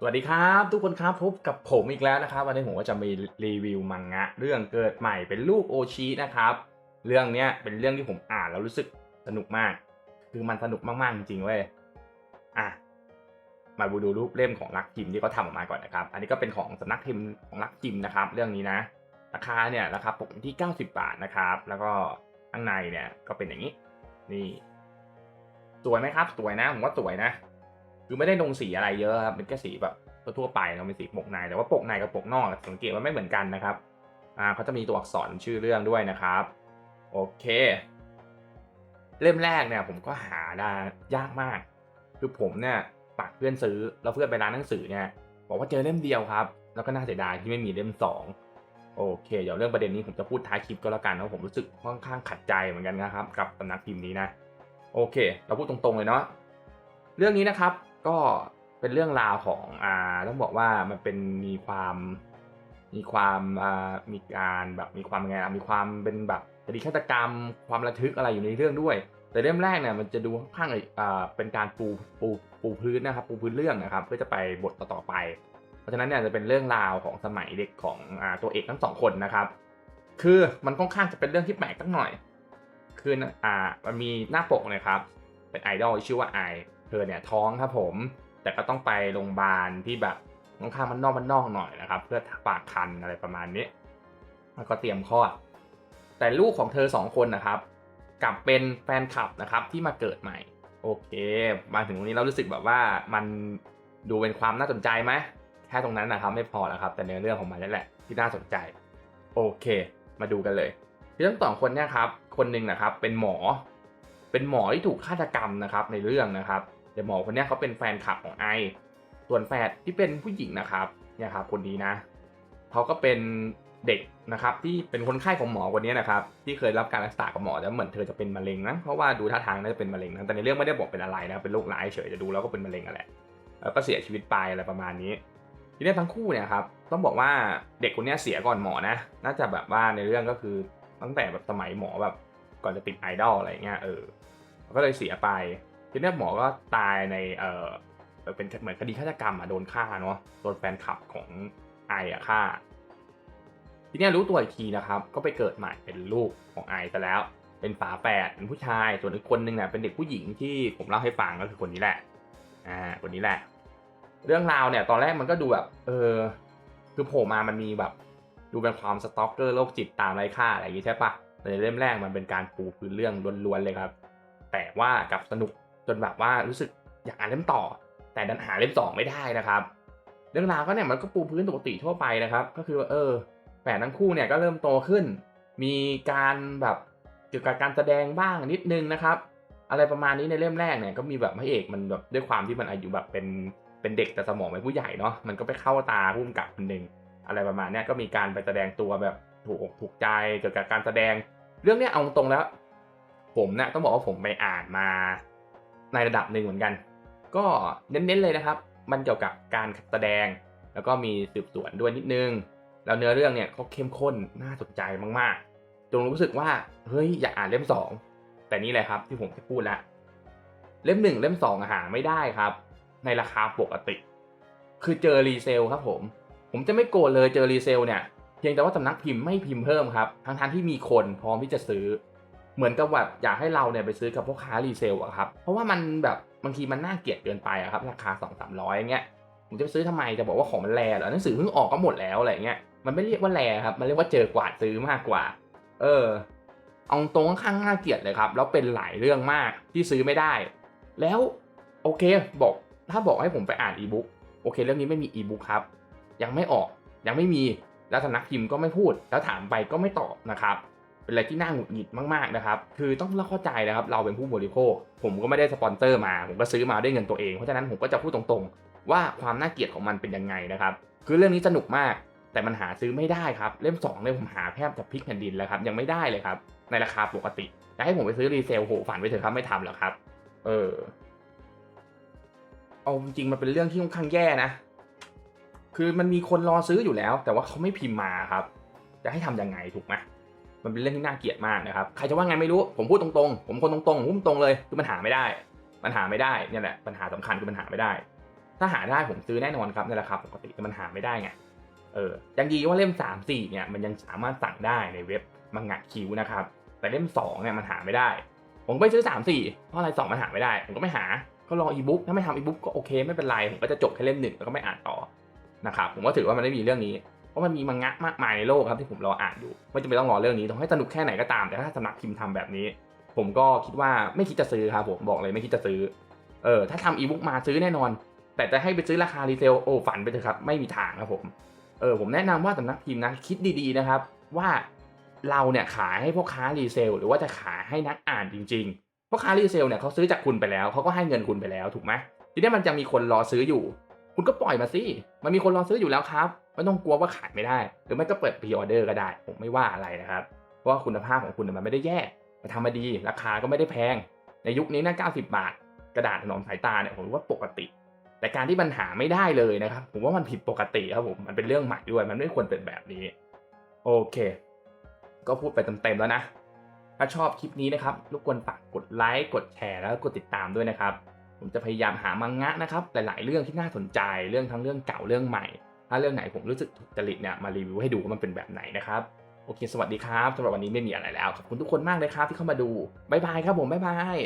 สวัสดีครับทุกคนครับพบกับผมอีกแล้วนะครับ วันนี้ผมก็จะมีรีวิวมังงะ เรื่องเกิดใหม่เป็นลูกโอชินะครับ เรื่องเนี้ยเป็นเรื่องที่ผมอ่านแล้วรู้สึกสนุกมาก คือมันสนุกมากๆจริงๆเว้ยอะมาดูรูปเล่มของรักจิมที่เขาทำออกมาก่อนนะครับ อันนี้ก็เป็นของสำนักพิมพ์ของรักจิมนะครับ เรื่องนี้นะ ราคาเนี่ยราคาปกที่ 90 บาทนะครับ แล้วก็ข้างในเนี่ยก็เป็นอย่างนี้ นี่สวยไหมครับ สวยนะผมว่าสวยนะ คือไม่ได้ลงสีอะไรเยอะครับเป็นแค่สีแบบทั่วไปเนาะเป็นสีปกในแต่ว่าปกในกับปกนอกสังเกตว่าไม่เหมือนกันนะครับอ่าเขาจะมีตัวอักษรชื่อเรื่องด้วยนะครับ โอเค เล่มแรกเนี่ยผมก็หาได้ยากมาก คือผมเนี่ยปักเพื่อนซื้อแล้วเพื่อนไปร้านหนังสือเนี่ยบอกว่าเจอเล่มเดียวครับ แล้วก็น่าเสียดายที่ไม่มีเล่มสองโอเค เดี๋ยวเรื่องประเด็นนี้ผมจะพูดท้ายคลิปก็แล้วกันเพราะผมรู้สึกค่อนข้างขัดใจเหมือนกันนะครับ กับสำนักพิมพ์นี้นะ โอเค เราพูดตรงๆเลยเนาะเรื่องนี้นะครับ ก็เป็นเรื่องราวของอ่าต้องบอกว่ามันเป็นมีความมีความอ่ามีการแบบมีความไงอะมีความเป็นแบบคดีฆาตกรรมความระทึกอะไรอยู่ในเรื่องด้วย แต่เล่มแรกเนี่ยมันจะดูค่อนข้างอ่าเป็นการปูปูปูพื้นนะครับปูพื้นเรื่องนะครับเพื่อจะไปบทต่อๆไป เพราะฉะนั้นเนี่ยจะเป็นเรื่องราวของสมัยเด็กของอ่าตัวเอกทั้งสองคนนะครับ คือมันค่อนข้างจะเป็นเรื่องที่แปลกตั้งหน่อย คืออ่ามันมีหน้าปกนะครับเป็นไอดอลชื่อว่าไอ เธอเนี่ยท้องครับผม แต่ก็ต้องไปโรงพยาบาลที่แบบค่อนข้างมันนอกมันนอกหน่อยนะครับ เพื่อปากคันอะไรประมาณนี้แล้วก็เตรียมคลอด แต่ลูกของเธอสองคนนะครับ กลับเป็นแฟนคลับนะครับที่มาเกิดใหม่ โอเค มาถึงตรงนี้เรารู้สึกแบบว่ามันดูเป็นความน่าสนใจไหมแค่ตรงนั้นนะครับไม่พอแล้วครับ แต่เนื้อเรื่องของมันนั่นแหละที่น่าสนใจ โอเค มาดูกันเลยคือทั้งสองคนเนี่ยครับ คนหนึ่งนะครับเป็นหมอ เป็นหมอที่ถูกฆาตกรรมนะครับในเรื่องนะครับ แต่หมอคนนี้เขาเป็นแฟนคลับของไอ ส่วนแฟนที่เป็นผู้หญิงนะครับเนี่ยครับคนนี้นะเขาก็เป็นเด็กนะครับที่เป็นคนไข้ของหมอคนนี้นะครับที่เคยรับการรักษากับหมอแล้วเหมือนเธอจะเป็นมะเร็งนะเพราะว่าดูท่าทางน่าจะเป็นมะเร็งนะแต่ในเรื่องไม่ได้บอกเป็นอะไรนะเป็นโรคร้ายเฉยจะดูแล้วก็เป็นมะเร็งอะไรแล้วก็เสียชีวิตไปอะไรประมาณนี้ ทีนี้ทั้งคู่เนี่ยครับต้องบอกว่าเด็กคนนี้เสียก่อนหมอนะ น่าจะแบบว่าในเรื่องก็คือตั้งแต่แบบสมัยหมอแบบก่อนจะติดไอดอลอะไรเงี้ยเออก็เลยเสียไป ทีนี้หมอก็ตายในเออเป็นเหมือนคดีฆาตกรรมอะโดนฆ่าเนาะโดนแฟนคลับของไออะฆ่า ทีนี้รู้ตัวอีกทีนะครับ ก็ไปเกิดใหม่เป็นลูกของไอซะแล้ว เป็นฝาแฝดเป็นผู้ชายส่วนอีกคนนึงเนี่ยเป็นเด็กผู้หญิงที่ผมเล่าให้ฟังก็คือคนนี้แหละอ่าคนนี้แหละ เรื่องราวเนี่ยตอนแรกมันก็ดูแบบเออคือโผล่มามันมีแบบดูเป็นความสต็อกเกอร์โรคจิตตามไร้ค่าอะไรอย่างงี้ใช่ปะในเล่มแรกมันเป็นการปูพื้นเรื่องล้วนๆเลยครับ แต่ว่ากับสนุก จนแบบว่ารู้สึกอยากอ่านเล่มต่อ แต่ดันหาเล่มสองไม่ได้นะครับ เรื่องราวก็เนี่ยมันก็ปูพื้นปกติทั่วไปนะครับ ก็คือว่าเออแฝดทั้งคู่เนี่ยก็เริ่มโตขึ้น มีการแบบเกี่ยวกับการแสดงบ้างนิดนึงนะครับ อะไรประมาณนี้ในเล่มแรกเนี่ยก็มีแบบพระเอกมันแบบด้วยความที่มันอายุแบบเป็นเป็นเด็กแต่สมองเป็นผู้ใหญ่เนาะมันก็ไปเข้าตาพุ่มกับคนหนึ่งอะไรประมาณนี้ก็มีการไปแสดงตัวแบบถูกอกถูกใจเกี่ยวกับการแสดง เรื่องเนี้ยเอาตรงแล้ว ผมเนะต้องบอกว่าผมไปอ่านมา ในระดับหนึ่งเหมือนกัน ก็เน้นๆเลยนะครับ มันเกี่ยวกับการแสดง แล้วก็มีสืบสวนด้วยนิดนึง แล้วเนื้อเรื่องเนี่ยเขาเข้มข้นน่าสนใจมากๆจนรู้สึกว่าเฮ้ยอยากอ่านเล่มสองแต่นี่แหละครับที่ผมจะพูดละเล่มหนึ่งเล่มสองหาไม่ได้ครับ ในราคาปกติ คือเจอรีเซลครับผม ผมจะไม่โกรธเลยเจอรีเซลเนี่ยเพียงแต่ว่าสำนักพิมพ์ไม่พิมพ์เพิ่มครับทั้งๆที่มีคนพร้อมที่จะซื้อ เหมือนกับแบบอยากให้เราเนี่ยไปซื้อกับพวกค้ารีเซลอะครับเพราะว่ามันแบบบางทีมันน่าเกลียดเกินไปอะครับราคา 2 3 0 0อย่างเงี้ยผมจะไปซื้อทำไมจะบอกว่าของมันแรเหรอหนังสือเพิ่งออกก็หมดแล้วอะไรเงี้ยมันไม่เรียกว่าแรครับมันเรียกว่าเจอกวาดซื้อมากกว่า เออเอาตรงข้างน่าเกลียดเลยครับแล้วเป็นหลายเรื่องมากที่ซื้อไม่ได้ แล้วโอเคบอกถ้าบอกให้ผมไปอ่านอีบุ๊กโอเค เรื่องนี้ไม่มีอีบุ๊กครับ ยังไม่ออกยังไม่มีแล้วสำนักพิมพ์ก็ไม่พูด แล้วถามไปก็ไม่ตอบนะครับ เป็นอะไรที่น่าหงุดหงิดมากๆนะครับ คือต้องเข้าใจนะครับ เราเป็นผู้บริโภค ผมก็ไม่ได้สปอนเซอร์มา ผมก็ซื้อมาด้วยเงินตัวเอง เพราะฉะนั้นผมก็จะพูดตรงๆ ว่าความน่าเกลียดของมันเป็นยังไงนะครับ คือเรื่องนี้สนุกมาก แต่มันหาซื้อไม่ได้ครับ เล่ม2เนี่ยผมหาแทบจะพลิกแผ่นดินแล้วครับ ยังไม่ได้เลยครับ ในราคาปกติจะให้ผมไปซื้อรีเซลโหฝันไปเถอะครับ ไม่ทำหรอกครับ เออ เอาจริงๆมันเป็นเรื่องที่ค่อนข้างแย่นะ คือมันมีคนรอซื้ออยู่แล้ว แต่ว่าเขาไม่พิมพ์มาครับ จะให้ทำยังไงถูกไหม มันเป็นเรื่องที่น่าเกลียดมากนะครับ ใครจะว่าไงไม่รู้ ผมพูดตรงๆ ผมคนตรงๆผมพูดตรงเลย คือมันหาไม่ได้ มันหาไม่ได้เนี่ยแหละ ปัญหาสำคัญคือมันหาไม่ได้ ถ้าหาได้ผมซื้อแน่นอนครับในราคาปกติแต่มันหาไม่ได้ไง เออ ยังดีว่าเล่ม 3 4เนี่ยมันยังสามารถสั่งได้ในเว็บมังงะคิวนะครับ แต่เล่ม2เนี่ยมันหาไม่ได้ ผมก็ไปซื้อ 3 4เพราะอะไร2มันหาไม่ได้ ผมก็ไม่หา ก็รออีบุ๊ก ถ้าไม่ทำอีบุ๊กก็โอเคไม่เป็นไร ผมก็จะจบแค่เล่มหนึ่งแล้วก็ไม่อ่านต่อนะครับ ผมก็ถือว่ามันไม่มีเรื่องนี้ ราะมันมีมังงะมากมายในโลกครับที่ผมรออ่านอยู่ไม่จำเป็นต้องรอเรื่องนี้ต้องให้สนุกแค่ไหนก็ตามแต่ถ้าสำนักพิมพ์ทำแบบนี้ ผมก็คิดว่าไม่คิดจะซื้อครับผมบอกเลยไม่คิดจะซื้อเออถ้าทำอีบุ๊กมาซื้อแน่นอน แต่จะให้ไปซื้อราคารีเซลโอ้ฝันไปเถอะครับไม่มีทางครับผมเออผมแนะนำว่าสำนักพิมพ์นะคิดดีๆนะครับ ว่าเราเนี่ยขายให้พวกค้ารีเซล หรือว่าจะขายให้นักอ่านจริงๆพวกค้ารีเซลเนี่ยเขาซื้อจากคุณไปแล้วเขาก็ให้เงินคุณไปแล้วถูกไหมทีนี้มันจะมีคนรอซื้ออยู่ คุณก็ปล่อยมาสิมันมีคนรอซื้ออยู่แล้วครับ ไม่ต้องกลัวว่าขายไม่ได้ หรือไม่ก็เปิดพรีออเดอร์ก็ได้ ผมไม่ว่าอะไรนะครับ เพราะว่าคุณภาพของคุณเนี่ยมันไม่ได้แย่มันทำมาดี ราคาก็ไม่ได้แพง ในยุคนี้นะ90 บาท กระดาษถนอมสายตาเนี่ยผมว่าปกติ แต่การที่มันหาไม่ได้เลยนะครับ ผมว่ามันผิดปกติครับผม มันเป็นเรื่องใหม่ด้วย มันไม่ควรเป็นแบบนี้ โอเค ก็พูดไปเต็มๆแล้วนะ ถ้าชอบคลิปนี้นะครับรบกวนฝากกดไลค์ กดแชร์ แล้วกกดติดตามด้วยนะครับ ผมจะพยายามหามังงะนะครับ หลายๆเรื่องที่น่าสนใจ เรื่องทั้งเรื่องเก่าเรื่องใหม่ ถ้าเรื่องไหนผมรู้สึกถูกจริตเนี่ยมารีวิวให้ดูว่ามันเป็นแบบไหนนะครับโอเค สวัสดีครับสำหรับวันนี้ไม่มีอะไรแล้ว ขอบคุณทุกคนมากเลยครับที่เข้ามาดู บ๊ายบายครับผม บ๊ายบาย